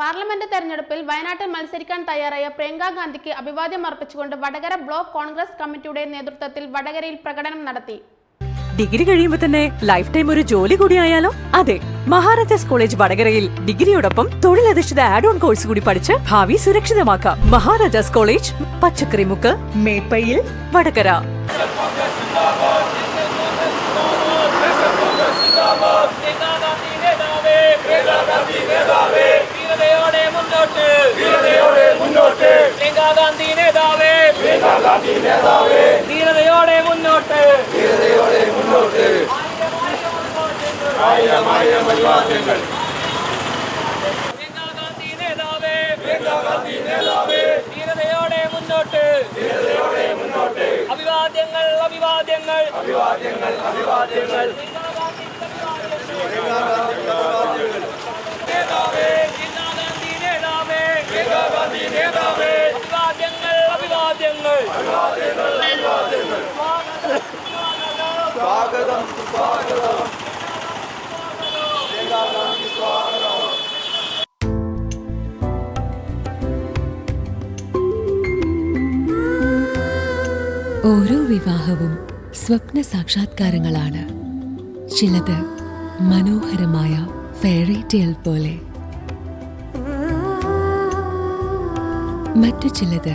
Parliament തെരഞ്ഞെടുപ്പിൽ വയനാട്ടിൽ മത്സരിക്കാൻ തയ്യാറായ പ്രിയങ്ക ഗാന്ധിക്ക് അഭിവാദ്യം അർപ്പിച്ചുകൊണ്ട് വടകര ബ്ലോക്ക് കോൺഗ്രസ് കമ്മിറ്റിയുടെ നേതൃത്വത്തിൽ വടകരയിൽ പ്രകടനം നടത്തി. ഡിഗ്രി കഴിയുമ്പോൾ തന്നെ ലൈഫ് ടൈം ഒരു ജോലി കൂടി ആയാലോ? അതെ മഹാരാജാസ് കോളേജ് വടകരയിൽ ഡിഗ്രിയോടൊപ്പം തൊഴിലധിഷ്ഠിത ആഡ് ഓൺ കോഴ്സ് കൂടി പഠിച്ച് ഭാവി സുരക്ഷിതമാക്കാം. മഹാരാജാസ് കോളേജ് പച്ചക്കറിമുക്ക് മേപ്പയിൽ വടകര ഗാന്ധി നേതാവേ ഗാന്ധി നേതാവേ ധീരതയോടെ മുന്നോട്ട് ധീരതയോടെ മുന്നോട്ട് ഗാന്ധി നേതാവേ. ഗാന്ധി നേതാവേ ധീരതയോടെ മുന്നോട്ട്. ധീരതയോടെ മുന്നോട്ട്. ആയിരം ആയിരം അഭിവാദ്യങ്ങൾ ഗാന്ധി നേതാവേ ഗാന്ധി നേതാവേ ധീരതയോടെ മുന്നോട്ട് ധീരതയോടെ മുന്നോട്ട് അഭിവാദ്യങ്ങൾ അഭിവാദ്യങ്ങൾ അഭിവാദ്യങ്ങൾ അഭിവാദ്യങ്ങൾ. അഭിവാദ്യങ്ങൾ സ്വാഗതം സ്വാഗതം. ഓരോ വിവാഹവും സ്വപ്ന സാക്ഷാത്കാരങ്ങളാണ്. ചിലത് മനോഹരമായ ഫെയറി ടെയിൽ പോലെ. മറ്റു ചിലത്